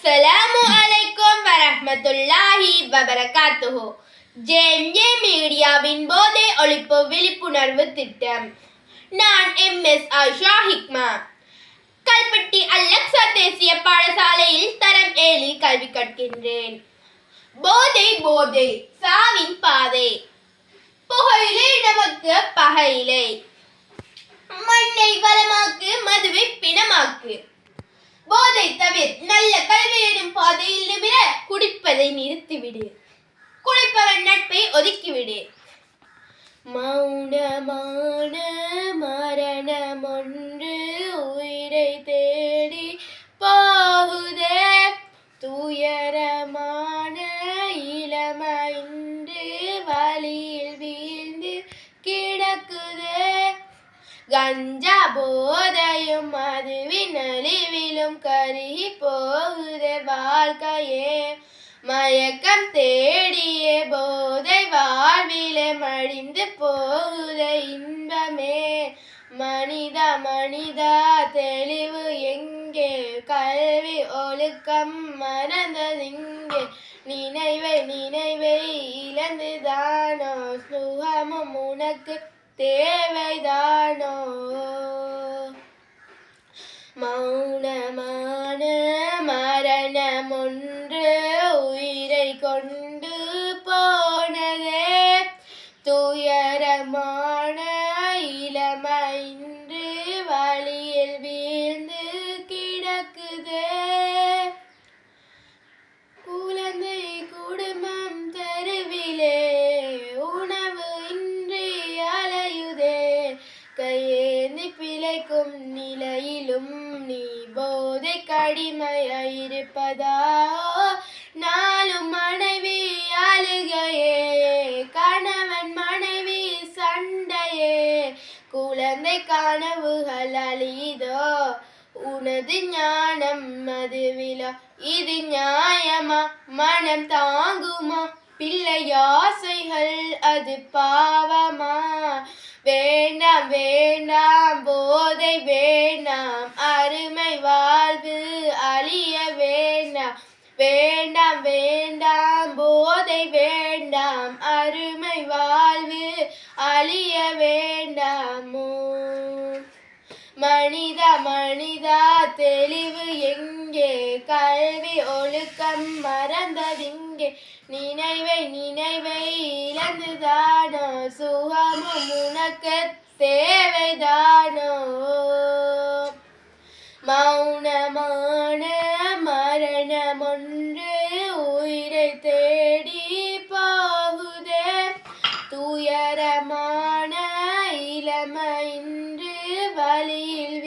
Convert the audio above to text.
அஸ்ஸலாமு அலைக்கும் வரஹ்மத்துல்லாஹி வபரகாத்துஹு ஜேஎம்ஏ மீடியாவின் போதை ஒழிப்பு விழிப்புணர்வு திட்டம் நான் எம்எஸ் ஆயிஷா ஹிக்மா கல்பட்டி அல்லக்ஸா தேசிய பாடசாலையில் தரம் ஏழில் கல்வி கற்கின்றேன் போதை போதை சாவின் பாதை புகையிலே நமக்கு பகையிலை மண்ணை வளமாக்கு மதுவை பிணமாக்கு தவிர நல்ல கல்வி எனும் பாதையில் நிமிர குடிப்பதை நிறுத்திவிடு. குடிப்பவன் நட்பை ஒதுக்கிவிடு. மௌனமான கஞ்சா போதையும் மதுவின் அழிவிலும் கருகி போகுதே வாழ்க்கையே. மயக்கம் தேடிய போதை வாழ்விலே மடிந்து போகுதே இன்பமே. மனிதா மனிதா தெளிவு எங்கே? கல்வி ஒழுக்கம் மறந்ததிங்கே நினைவை நினைவை இழந்துதானோ? சுகமும் உனக்கு தேவைதான் மரணம் ஒன்று உயிரை கொண்டு போனதே. துயரமான இளமைன்று வழியில் வீழ்ந்து கிடக்குதே. குழந்தை குடும்பம் தெருவிலே உணவு இன்றி அலையுதே. கையேந்தி பிழைக்கும் நிலையிலும் நீ போதை கடிமையாயிருப்பதா? நாளும் மனைவி அழுகையே கணவன் மனைவி சண்டையே குழந்தை கனவுகள் அழியுதோ உனது ஞானம் மதுவிலா? இது நியாயமா? மனம் தாங்குமா? பிள்ளை ஆசைகள் அது பாவமா? வேண்டாம் வேண்டாம் போதை வே வேண்டாம் வேண்டாம் போதை வேண்டாம் அருமை வாழ்வு அழிய வேண்டாமோ. மனிதா மனிதா தெளிவு எங்கே? கல்வி ஒழுக்கம் மறந்ததிங்கே நினைவை நினைவை இழந்துதானோ? சுகமும் உனக்கு தேவைதானோ? மௌனமோ மயின்று வழியில்